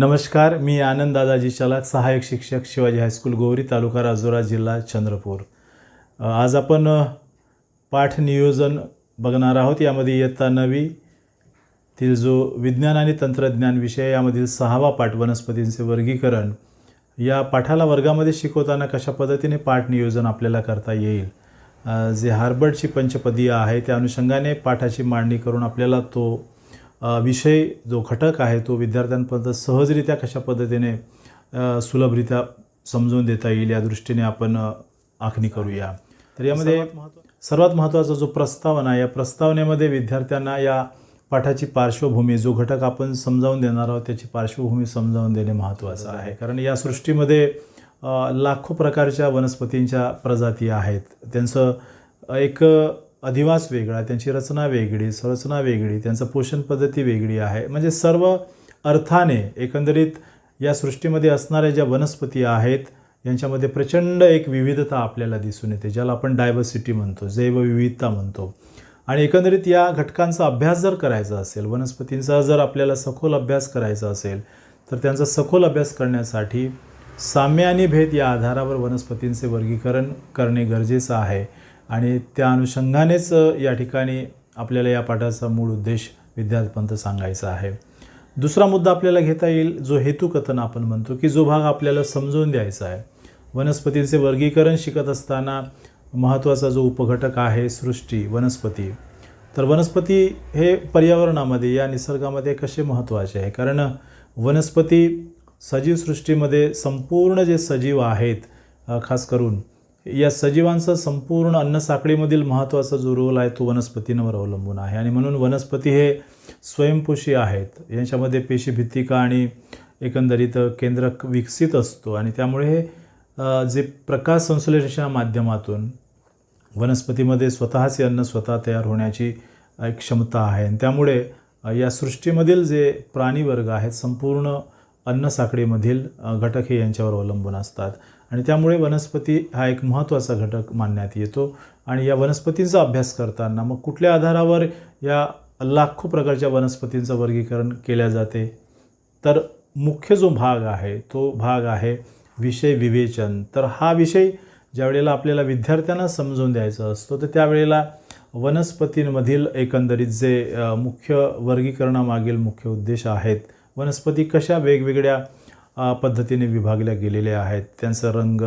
नमस्कार मी आनंद दादाजी चलाक सहाय्यक शिक्षक शिवाजी हायस्कूल गोवरी तालुका राजुरा जिल्हा चंद्रपूर. आज आपण पाठ नियोजन बघणार आहोत. यामध्ये इयत्ता नवी तील जो विज्ञान आणि तंत्रज्ञान विषय यामधील सहावा पाठ वनस्पतींचे वर्गीकरण. या पाठाला वर्गामध्ये शिकवताना कशा पद्धतीने पाठ नियोजन आपल्याला करता येईल? जे हार्बर्डची पंचपदीय आहे त्या अनुषंगाने पाठाची मांडणी करून आपल्याला तो विषय जो घटक आहे तो विद्यार्थ्यांपर्यंत सहजरित्या कशा पद्धतीने सुलभरित्या समजून देता येईल या दृष्टीने आपण आखणी करूया. तर यामध्ये सर्वात महत्त्वाचा जो प्रस्तावना या प्रस्तावनेमध्ये विद्यार्थ्यांना या पाठाची पार्श्वभूमी जो घटक आपण समजावून देणार आहोत त्याची पार्श्वभूमी समजावून देणे महत्त्वाचं आहे. कारण या सृष्टीमध्ये लाखो प्रकारच्या वनस्पतींच्या प्रजाती आहेत. त्यांचं एक अधिवास वेगळा त्यांची रचना वेगळी संरचना वेगळी त्यांचं पोषण पद्धती वेगळी आहे. म्हणजे सर्व अर्थाने एकंदरीत या सृष्टीमध्ये असणाऱ्या ज्या वनस्पती आहेत यांच्यामध्ये प्रचंड एक विविधता आपल्याला दिसून येते ज्याला आपण डायव्हर्सिटी म्हणतो जैवविविधता म्हणतो. आणि एकंदरीत या घटकांचा अभ्यास जर करायचा असेल वनस्पतींचा जर आपल्याला सखोल अभ्यास करायचा असेल तर त्यांचा सखोल अभ्यास करण्यासाठी साम्य आणि भेद या आधारावर वनस्पतींचे वर्गीकरण करणे गरजेचं आहे. आणि त्या अनुषंगानेच या ठिकाणी आपल्याला या पाठाचा मूळ उद्देश विद्यार्थ्यांपर्यंत सांगायचा आहे. दुसरा मुद्दा आपल्याला घेता येईल जो हेतुकथन आपण म्हणतो की जो भाग आपल्याला समजून द्यायचा आहे. वनस्पतींचे वर्गीकरण शिकत असताना महत्त्वाचा जो उपघटक आहे सृष्टी वनस्पती. तर वनस्पती हे पर्यावरणामध्ये या निसर्गामध्ये कसे महत्त्वाचे आहे? कारण वनस्पती सजीव सृष्टीमध्ये संपूर्ण जे सजीव आहेत खास करून या सजीवांचा संपूर्ण अन्नसाखळीमधील महत्त्वाचा जो रोल आहे तो वनस्पतींवर अवलंबून आहे. आणि म्हणून वनस्पती हे स्वयंपोषी आहेत. यांच्यामध्ये पेशीभित्तिका आणि एकंदरीत केंद्रक विकसित असतो. आणि त्यामुळे हे जे प्रकाश संश्लेषणाच्या माध्यमातून वनस्पतीमध्ये स्वतःचे अन्न स्वतः तयार होण्याची एक क्षमता आहे. आणि त्यामुळे या सृष्टीमधील जे प्राणीवर्ग आहेत संपूर्ण अन्नसाखळीमधील घटक हे यांच्यावर अवलंबून असतात. आणि त्यामुळे वनस्पती हा एक महत्त्वाचा घटक मानण्यात येतो. आणि या वनस्पतींचा अभ्यास करताना मग कुठल्या आधारावर या लाखो प्रकारच्या वनस्पतींचं वर्गीकरण केल्या जाते? तर मुख्य जो भाग आहे तो भाग आहे विषय विवेचन. तर हा विषय ज्यावेळेला आपल्याला विद्यार्थ्यांना समजून द्यायचा असतो तर त्यावेळेला वनस्पतींमधील एकंदरीत जे मुख्य वर्गीकरणामागील मुख्य उद्देश आहेत वनस्पती कशा वेगवेगळ्या पद्धतीने विभागल्या गेलेल्या आहेत. त्यांचा रंग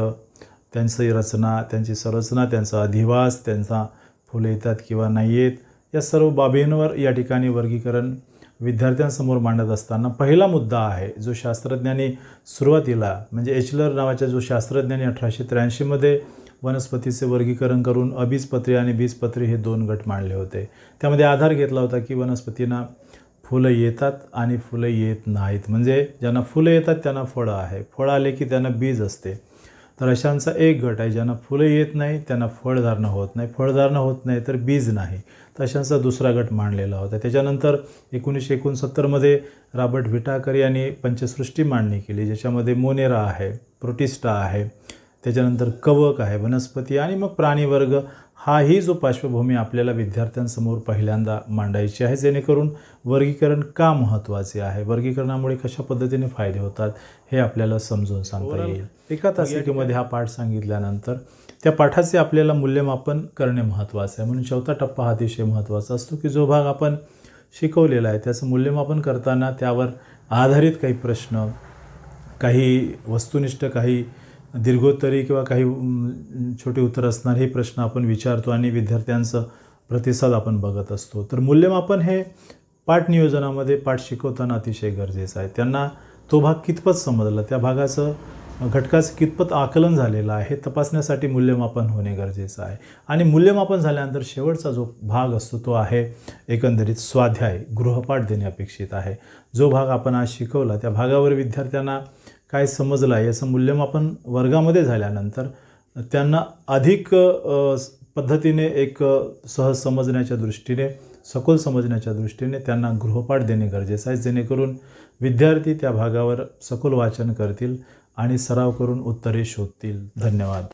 त्यांची रचना त्यांची संरचना त्यांचा अधिवास त्यांचा फुले येतात किंवा नाही येत या सर्व बाबींवर या ठिकाणी वर्गीकरण विद्यार्थ्यांसमोर मांडत असताना पहिला मुद्दा आहे जो शास्त्रज्ञांनी सुरुवातीला म्हणजे एचलर नावाच्या जो शास्त्रज्ञांनी अठराशे त्र्याऐंशीमध्ये वनस्पतीचे वर्गीकरण करून अबीजपत्री आणि बीजपत्री हे दोन गट मांडले होते. त्यामध्ये आधार घेतला होता की वनस्पतींना फुलं येतात आणि फुलं येत नाहीत. म्हणजे ज्यांना फुलं येतात त्यांना फळं आहे. फळं आले की त्यांना बीज असते. तर अशांचा एक गट आहे ज्यांना फुलं येत नाही त्यांना फळधारणा होत नाही. फळधारणा होत नाही तर बीज नाही. तर अशांचा दुसरा गट मांडलेला होता. त्याच्यानंतर एकोणीसशे एकोणसत्तरमध्ये रॉबर्ट विटाकर यांनी पंचसृष्टी मांडणी केली ज्याच्यामध्ये मोनेरा आहे प्रोटिस्टा आहे त्याच्यानंतर कवक आहे वनस्पती आणि मग प्राणीवर्ग. हाही जो पार्श्वभूमी आपल्याला विद्यार्थ्यांसमोर पहिल्यांदा मांडायची आहे जेणेकरून वर्गीकरण का महत्त्वाचे आहे? वर्गीकरणामुळे कशा पद्धतीने फायदे होतात हे आपल्याला समजून सांगता येईल. एका तासिकेमध्ये हा पाठ सांगितल्यानंतर त्या पाठाचे आपल्याला मूल्यमापन करणे महत्त्वाचं आहे. म्हणून चौथा टप्पा हा अतिशय महत्त्वाचा असतो की जो भाग आपण शिकवलेला आहे त्याचं मूल्यमापन करताना त्यावर आधारित काही प्रश्न काही वस्तुनिष्ठ काही दीर्घोत्तरी किंवा काही छोटे उत्तर असणार हे प्रश्न आपण विचारतो आणि विद्यार्थ्यांचं प्रतिसाद आपण बघत असतो. तर मूल्यमापन हे पाठ नियोजनामध्ये पाठ शिकवताना अतिशय गरजेचं आहे. त्यांना तो भाग कितपत समजला त्या भागाचं घटकाचं कितपत आकलन झालेलं आहे तपासण्यासाठी मूल्यमापन होणे गरजेचं आहे. आणि मूल्यमापन झाल्यानंतर शेवटचा जो भाग असतो तो आहे एकंदरीत स्वाध्याय गृहपाठ देणे अपेक्षित आहे. जो भाग आपण आज शिकवला त्या भागावर विद्यार्थ्यांना काय समजलं आहे? याचं मूल्यमापन वर्गामध्ये झाल्यानंतर त्यांना अधिक पद्धतीने एक सहज समजण्याच्या दृष्टीने सखोल समजण्याच्या दृष्टीने त्यांना गृहपाठ देणे गरजेचं आहे. जेणेकरून विद्यार्थी त्या भागावर सखोल वाचन करतील आणि सराव करून उत्तरे शोधतील. धन्यवाद.